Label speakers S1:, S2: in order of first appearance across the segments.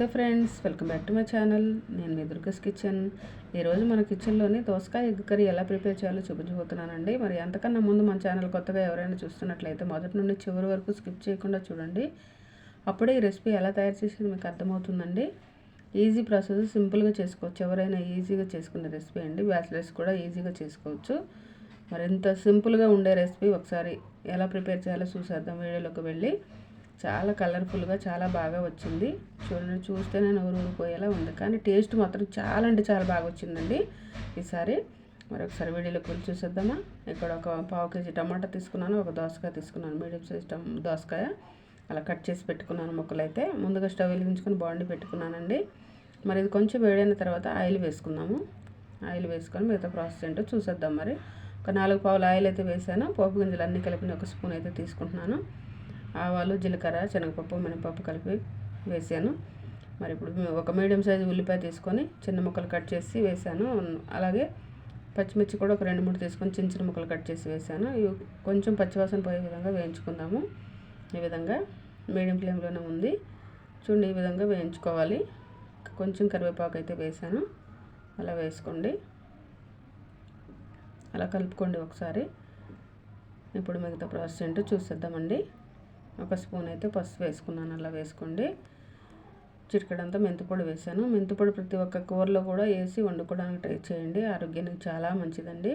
S1: నమస్తే friends welcome back to my channel. నేను మీ దుర్గస్ కిచెన్. ఈరోజు మన కిచెన్లోని దోసకాయ ఎగ్ కర్రీ ఎలా ప్రిపేర్ చేయాలో చూపించబోతున్నానండి. మరి అంతకన్నా ముందు మన ఛానల్ కొత్తగా ఎవరైనా చూస్తున్నట్లయితే మొదటి నుండి చివరి వరకు స్కిప్ చేయకుండా చూడండి. అప్పుడే ఈ రెసిపీ ఎలా తయారు చేసేది మీకు అర్థమవుతుందండి. ఈజీ ప్రాసెస్ సింపుల్గా చేసుకోవచ్చు. ఎవరైనా ఈజీగా చేసుకునే రెసిపీ అండి. బ్యాచిలర్స్ కూడా ఈజీగా చేసుకోవచ్చు. మరి ఇంత సింపుల్గా ఉండే రెసిపీ ఒకసారి ఎలా ప్రిపేర్ చేయాలో చూసేద్దాం. వీడియోలోకి వెళ్ళి చాలా కలర్ఫుల్గా చాలా బాగా వచ్చింది. చూడండి చూస్తేనే నవ్వు ఊరిపోయేలా ఉంది. కానీ టేస్ట్ మాత్రం చాలా అంటే చాలా బాగా వచ్చిందండి. ఈసారి మరొకసారి వీడియోలో కూలి చూసేద్దామా? ఇక్కడ ఒక పావు కేజీ టమాటా తీసుకున్నాను ఒక దోసకాయ తీసుకున్నాను మీడియం సైజ్ దోసకాయ. అలా కట్ చేసి పెట్టుకున్నాను ముక్కలు అయితే ముందుగా స్టవ్ వెలిగించుకొని బాండి పెట్టుకున్నానండి. మరి ఇది కొంచెం వేడైన తర్వాత ఆయిల్ వేసుకున్నాము ఆయిల్ వేసుకొని మిగతా ప్రాసెస్ ఏంటో చూసేద్దాం మరి. ఒక నాలుగు పావులు ఆయిల్ అయితే వేసాను. పోపు గింజలు అన్నీ కలిపిన ఒక స్పూన్ అయితే తీసుకుంటున్నాను. ఆవాలు జీలకర్ర శనగపప్పు మినపప్పు కలిపి వేసాను. మరి ఇప్పుడు ఒక మీడియం సైజు ఉల్లిపాయ తీసుకొని చిన్న ముక్కలు కట్ చేసి వేసాను. అలాగే పచ్చిమిర్చి కూడా ఒక రెండు మూడు తీసుకొని చిన్న చిన్న ముక్కలు కట్ చేసి వేసాను. ఇవి కొంచెం పచ్చివాసన పోయే విధంగా వేయించుకుందాము. ఈ విధంగా మీడియం ఫ్లేమ్లోనే ఉంది. చూడండి ఈ విధంగా వేయించుకోవాలి. కొంచెం కరివేపాకు అయితే వేసాను. అలా వేసుకోండి. అలా కలుపుకోండి ఒకసారి. ఇప్పుడు మిగతా ప్రాసెస్ ఏంటో చూసేద్దామండి. ఒక స్పూన్ అయితే పసుపు వేసుకున్నాను అలా వేసుకోండి. చిటికడంతా మెంతిపొడి వేసాను. మెంతిపొడి ప్రతి ఒక్క కూరలో కూడా వేసి వండుకోవడానికి ట్రై చేయండి. ఆరోగ్యానికి చాలా మంచిదండి.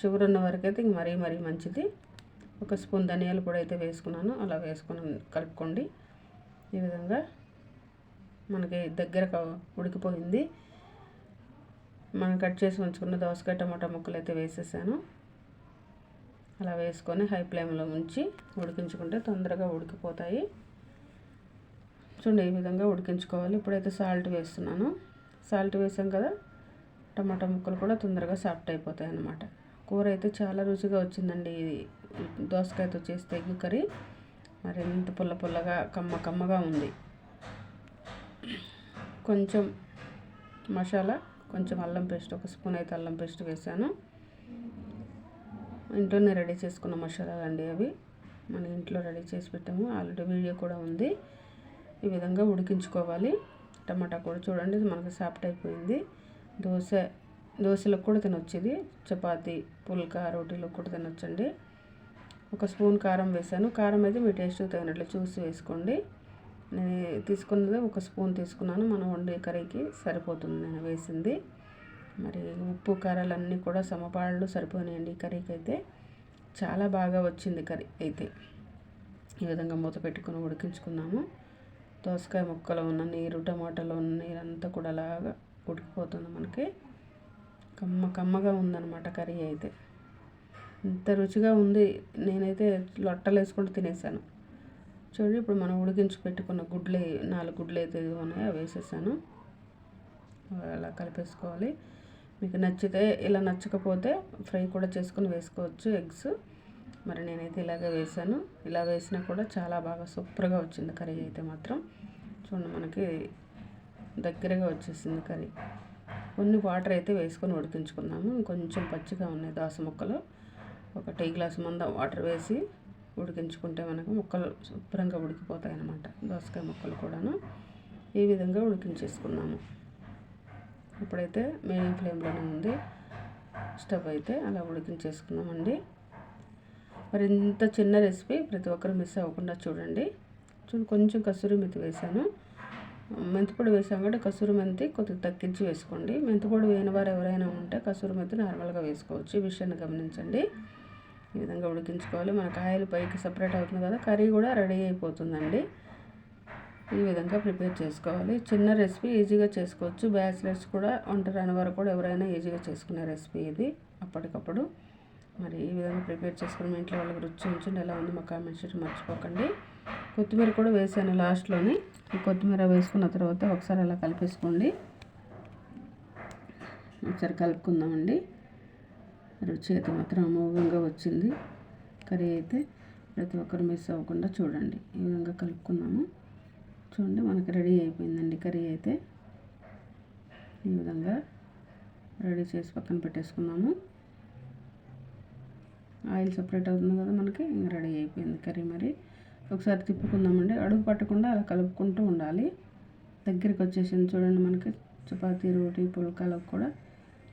S1: షుగర్ ఉన్న వరకైతే ఇంక మరీ మరీ మంచిది. ఒక స్పూన్ ధనియాలు పొడి అయితే వేసుకున్నాను. అలా వేసుకుని కలుపుకోండి. ఈ విధంగా మనకి దగ్గర ఉడికిపోయింది. మనం కట్ చేసి ఉంచుకున్న దోసకాయ టమాటా ముక్కలు అయితే వేసేసాను. అలా వేసుకొని హై ఫ్లేమ్లో ఉంచి ఉడికించుకుంటే తొందరగా ఉడికిపోతాయి. చూడండి ఈ విధంగా ఉడికించుకోవాలి. ఇప్పుడైతే సాల్ట్ వేస్తున్నాను. సాల్ట్ వేసాం కదా టమాటా ముక్కలు కూడా తొందరగా సాఫ్ట్ అయిపోతాయి అన్నమాట. కూర అయితే చాలా రుచిగా వచ్చిందండి ఇది. దోసకాయతో చేస్తే ఎగ్ కర్రీ. మరి ఎంత పుల్ల పుల్లగా కమ్మ కమ్మగా ఉంది. కొంచెం మసాలా కొంచెం అల్లం పేస్ట్ ఒక స్పూన్ అయితే అల్లం పేస్ట్ వేసాను. ఇంట్లోనే రెడీ చేసుకున్న మసాలాలు అండి అవి. మన ఇంట్లో రెడీ చేసి పెట్టాము. ఆల్రెడీ వీడియో కూడా ఉంది. ఈ విధంగా ఉడికించుకోవాలి. టమాటా కూడా చూడండి మనకి సాఫ్ట్ అయిపోయింది. దోశ దోశలకు కూడా తినొచ్చేది. చపాతి పుల్కా రోటీలకు కూడా తినొచ్చండి. ఒక స్పూన్ కారం వేసాను. కారం అయితే మీ టేస్ట్ తగినట్లు చూసి వేసుకోండి. నేను తీసుకున్నది ఒక స్పూన్ తీసుకున్నాను. మనం వండే కర్రీకి సరిపోతుంది. నేను వేసింది. మరి ఉప్పు కారాలన్నీ కూడా సమపాళ్ళు సరిపోయినాయండి. ఈ కర్రీకి అయితే చాలా బాగా వచ్చింది కర్రీ అయితే. ఈ విధంగా మూత పెట్టుకుని ఉడికించుకున్నాము దోసకాయ ముక్కలో ఉన్న నీరు టమాటాలో ఉన్న నీరు అంతా కూడా అలాగా ఉడికిపోతుంది మనకి. కమ్మ కమ్మగా ఉందన్నమాట కర్రీ అయితే. ఇంత రుచిగా ఉంది నేనైతే లొట్టలు వేసుకుంటూ తినేసాను. చూడండి ఇప్పుడు మనం ఉడికించి పెట్టుకున్న గుడ్లు నాలుగు గుడ్లు అయితే ఉన్నాయో అవి వేసేసాను. అలా కలిపేసుకోవాలి. మీకు నచ్చితే ఇలా నచ్చకపోతే ఫ్రై కూడా చేసుకుని వేసుకోవచ్చు ఎగ్స్. మరి నేనైతే ఇలాగే వేసాను. ఇలా వేసినా కూడా చాలా బాగా సూపర్గా వచ్చింది కర్రీ అయితే మాత్రం. చూడండి మనకి దగ్గరగా వచ్చేసింది కర్రీ. కొన్ని వాటర్ అయితే వేసుకొని ఉడికించుకున్నాము. కొంచెం పచ్చిగా ఉన్నాయి దోస ముక్కలు. ఒక టీ గ్లాస్ మంద వాటర్ వేసి ఉడికించుకుంటే మనకు ముక్కలు శుభ్రంగా ఉడికిపోతాయి అన్నమాట దోసకాయ ముక్కలు కూడాను. ఈ విధంగా ఉడికించేసుకున్నాము. ఇప్పుడైతే మీడియం ఫ్లేమ్లోనే ఉంది. స్టవ్ అయితే అలా ఉడికించేసుకున్నామండి. మరి ఇంత చిన్న రెసిపీ ప్రతి ఒక్కరు మిస్ అవ్వకుండా చూడండి. చూడండి కొంచెం కసూరి మెంతి వేసాను మెంతిపొడి వేసాం కాబట్టి కసూరి మెంతి కొద్దిగా తగ్గించి వేసుకోండి. మెంతిపొడి వేయని వారు ఎవరైనా ఉంటే కసూరి మెంతి నార్మల్గా వేసుకోవచ్చు. ఈ విషయాన్ని గమనించండి. ఈ విధంగా ఉడికించుకోవాలి. మన కాయలు పైకి సపరేట్ అవుతుంది కదా కర్రీ కూడా రెడీ అయిపోతుందండి. ఈ విధంగా ప్రిపేర్ చేసుకోవాలి. చిన్న రెసిపీ ఈజీగా చేసుకోవచ్చు. బ్యాచిలర్స్ కూడా వంట రాని వారు కూడా ఎవరైనా ఈజీగా చేసుకునే రెసిపీ ఇది అప్పటికప్పుడు. మరి ఈ విధంగా ప్రిపేర్ చేసుకుని మీ ఇంట్లో వాళ్ళకి రుచి ఉంచండి ఎలా ఉంది మా కామెంట్ చేయడం మర్చిపోకండి. కొత్తిమీర కూడా వేసాను లాస్ట్లోని. కొత్తిమీర వేసుకున్న తర్వాత ఒకసారి అలా కలిపేసుకోండి. ఒకసారి కలుపుకుందామండి. రుచి అయితే మాత్రం అమోఘంగా వచ్చింది. కర్రీ అయితే ప్రతి ఒక్కరు మిస్ అవ్వకుండా చూడండి. ఈ విధంగా కలుపుకున్నాము. చూడండి మనకి రెడీ అయిపోయిందండి కర్రీ అయితే. ఈ విధంగా రెడీ చేసి పక్కన పెట్టేసుకున్నాము. ఆయిల్ సపరేట్ అవుతుంది కదా మనకి ఇంకా రెడీ అయిపోయింది కర్రీ మరి. ఒకసారి తిప్పుకుందామండి. అడుగు పట్టకుండా అలా కలుపుకుంటూ ఉండాలి. దగ్గరికి వచ్చేసింది చూడండి మనకి చపాతీ రోటీ పుల్కాలకు కూడా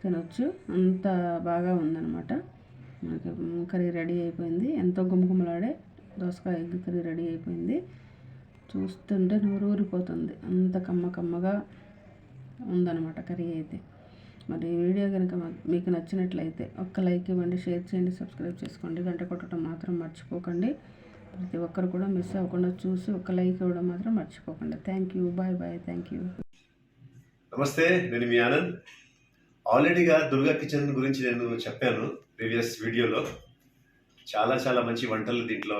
S1: తినొచ్చు. అంత బాగా ఉందన్నమాట. మనకి కర్రీ రెడీ అయిపోయింది. ఎంతో గుమగుమలాడే దోసకాయ ఎగ్ కర్రీ రెడీ అయిపోయింది. చూస్తుంటే నోరు ఊరిపోతుంది అంత కమ్మ కమ్మగా ఉందన్నమాట కర్రీ అయితే. మరి ఈ వీడియో కనుక మీకు నచ్చినట్లయితే ఒక్క లైక్ ఇవ్వండి షేర్ చేయండి సబ్స్క్రైబ్ చేసుకోండి. గంట కొట్టడం మాత్రం మర్చిపోకండి. ప్రతి ఒక్కరు కూడా మిస్ అవ్వకుండా చూసి ఒక లైక్ ఇవ్వడం మాత్రం మర్చిపోకండి. Thank you. Bye bye. Thank you.
S2: నమస్తే నేను మీ ఆనంద్. ఆల్రెడీగా దుర్గా కిచెన్ గురించి నేను చెప్పాను ప్రీవియస్ వీడియోలో. చాలా చాలా మంచి వంటలు దీంట్లో